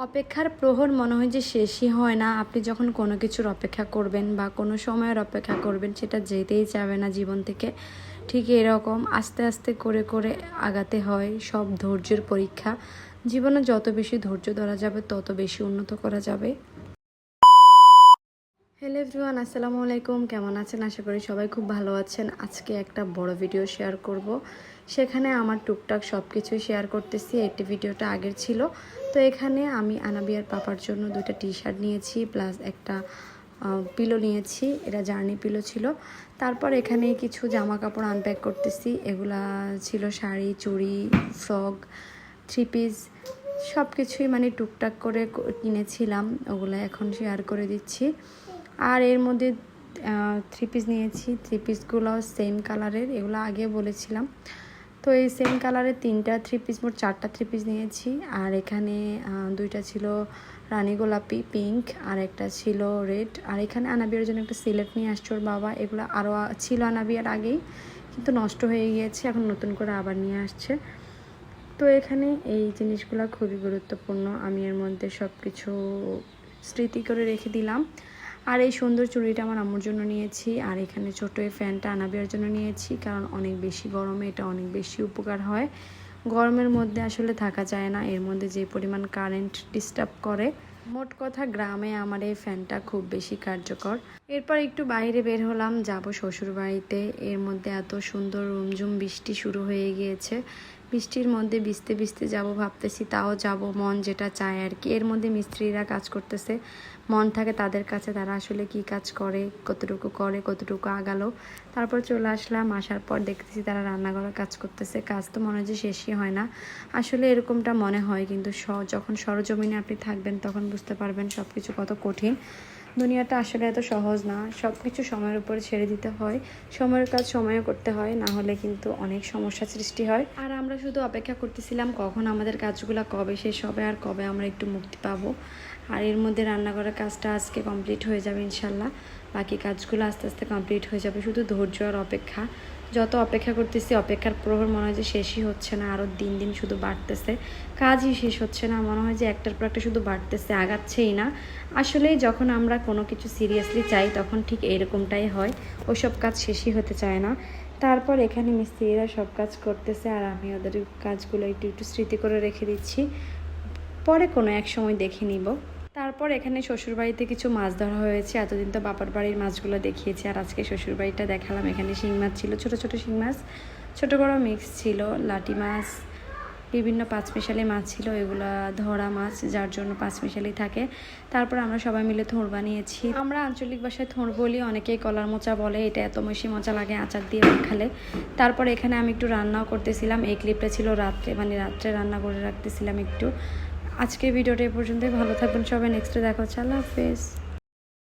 অপেক্ষার প্রহর মনে হয় যে শেষই হয় না। আপনি যখন কোনো কিছুর অপেক্ষা করবেন বা কোনো সময়ের অপেক্ষা করবেন, সেটা যেতেই চাবে না জীবন থেকে। ঠিক এরকম আস্তে আস্তে করে করে আগাতে হয় সব ধৈর্যের পরীক্ষা। জীবনে যত বেশি ধৈর্য ধরা যাবে, তত বেশি উন্নত করা যাবে। হ্যালো এভরিওয়ান আসসালামু আলাইকুম। কেমন আছেন? আশা করি সবাই খুব ভালো আছেন। আজকে একটা বড় ভিডিও শেয়ার করব। সেখানে আমার টুকটাক সব কিছুই শেয়ার করতেছি। একটি ভিডিওটা আগের ছিল। তো এখানে আমি আনাবিয়ার পাপার জন্য দুইটা টি শার্ট নিয়েছি প্লাস একটা পিলো নিয়েছি। এটা জার্নি পিলো ছিল। তারপর এখানে কিছু জামা কাপড় আনপ্যাক করতেছি। এগুলা ছিল শাড়ি, চুড়ি ফ্রক থ্রি পিস সব কিছুই মানে টুকটাক করে কিনেছিলাম। ওগুলো এখন শেয়ার করে দিচ্ছি। আর এর মধ্যে থ্রি পিস নিয়েছি। থ্রি পিসগুলো সেম কালারের এগুলো আগে বলেছিলাম। তো এই সেম কালারের তিনটা থ্রি পিস মোট চারটা থ্রি পিস নিয়েছি। আর এখানে দুইটা ছিল রানী গোলাপি পিঙ্ক আর একটা ছিল রেড আর এখানে আনাবিয়ার জন্য একটা সিলেট নিয়ে আসছে ওর বাবা। এগুলো আরও ছিল আনাবিয়ার আগেই, কিন্তু নষ্ট হয়ে গিয়েছে, এখন নতুন করে আবার নিয়ে আসছে। তো এখানে এই জিনিসগুলো খুবই গুরুত্বপূর্ণ। আমি এর মধ্যে সব কিছু স্মৃতি করে রেখে দিলাম। আর এই সুন্দর চুড়িটা আমার আম্মুর জন্য নিয়েছি। আর এখানে ছোট এই ফ্যানটা আনাবিয়ার জন্য নিয়েছি, কারণ অনেক বেশি গরমে এটা অনেক বেশি উপকার হয়। গরমের মধ্যে আসলে থাকা যায় না, এর মধ্যে যে পরিমাণ কারেন্ট ডিস্টার্ব করে। মোট কথা গ্রামে আমার এই ফ্যানটা খুব বেশি কার্যকর। এরপর একটু বাইরে বের হলাম, যাব শ্বশুর বাড়িতে এর মধ্যে এত সুন্দর রুমঝুম বৃষ্টি শুরু হয়ে গিয়েছে। বৃষ্টির মধ্যে ভিজতে ভিজতে যাব ভাবতেছি, তাও যাব মন যেটা চায় আর কি। এর মধ্যে মিস্ত্রিরা কাজ করতেছে, মন থাকে তাদের কাছে, তারা আসলে কি কাজ করে, কতটুকু করে, কতটুকু আগালো। তারপর চলে আসলাম, আসার পর দেখতেছি তারা রান্নাঘরে কাজ করতেছে, কাজ তো মনে যে শেষই হয় না। আসলে এরকমটা মনে হয়, কিন্তু যখন সরজমিনে আপনি থাকবেন, তখন বুঝতে পারবেন সব কিছু কত কঠিন। দুনিয়াটা আসলে এত সহজ না। সব কিছু সময়ের উপর ছেড়ে দিতে হয়। সময়ের কাজ সময়ে করতে হয়, না হলে কিন্তু অনেক সমস্যা সৃষ্টি হয়। আর আমরা শুধু অপেক্ষা করতেছিলাম কখন আমাদের কাজগুলো কবে শেষ হবে আর কবে আমরা একটু মুক্তি পাবো। আর এর মধ্যে রান্না করার কাজটা আজকে কমপ্লিট হয়ে যাবে ইনশাল্লাহ। বাকি কাজগুলো আস্তে আস্তে কমপ্লিট হয়ে যাবে। শুধু ধৈর্য আর অপেক্ষা। যত অপেক্ষা করতেছি, অপেক্ষার প্রহর মনে হয় যে শেষই হচ্ছে না আরও দিন দিন শুধু বাড়তেছে। কাজই শেষ হচ্ছে না, মনে হয় যে একটার পর একটা শুধু বাড়তেছে, আগাচ্ছেই না। আসলে যখন আমরা কোনো কিছু সিরিয়াসলি চাই, তখন ঠিক এরকমটাই হয়। ওইসব কাজ শেষই হতে চায় না। তারপর এখানে মিস্ত্রিরা সব কাজ করতেছে আর আমি ওদের কাজগুলো একটু একটু স্মৃতি করে রেখে দিচ্ছি। পরে কোনো এক সময় দেখে নিব। তারপর এখানে শ্বশুরবাড়িতে কিছু মাছ ধরা হয়েছে। এতদিন তো বাবার বাড়ির মাছগুলো দেখিয়েছি আর আজকে শ্বশুরবাড়িটা দেখালাম। এখানে শিং মাছ ছিল, ছোট ছোট শিং মাছ, ছোট বড় মিক্স ছিল লাটি মাছ, বিভিন্ন পাঁচমিশালি মাছ ছিল, এগুলো ধরা মাছ, যার জন্য পাঁচমিশালি থাকে। তারপর আমরা সবাই মিলে থোড় বানিয়েছি। আমরা আঞ্চলিক ভাষায় থোড় বলি, অনেকেই কলার মোচা বলে, এটা এত বেশি মজা লাগে আচার দিয়ে খালে। তারপর এখানে আমি একটু রান্নাও করতেছিলাম। এই ক্লিপটা ছিল রাত্রে মানে রাত্রে রান্না করে রাখতেছিলাম একটু। আজকের ভিডিওটা এ পর্যন্তই। ভালো থাকবেন সবাই। নেক্সটে দেখা হচ্ছে। আল্লাহ হাফেজ।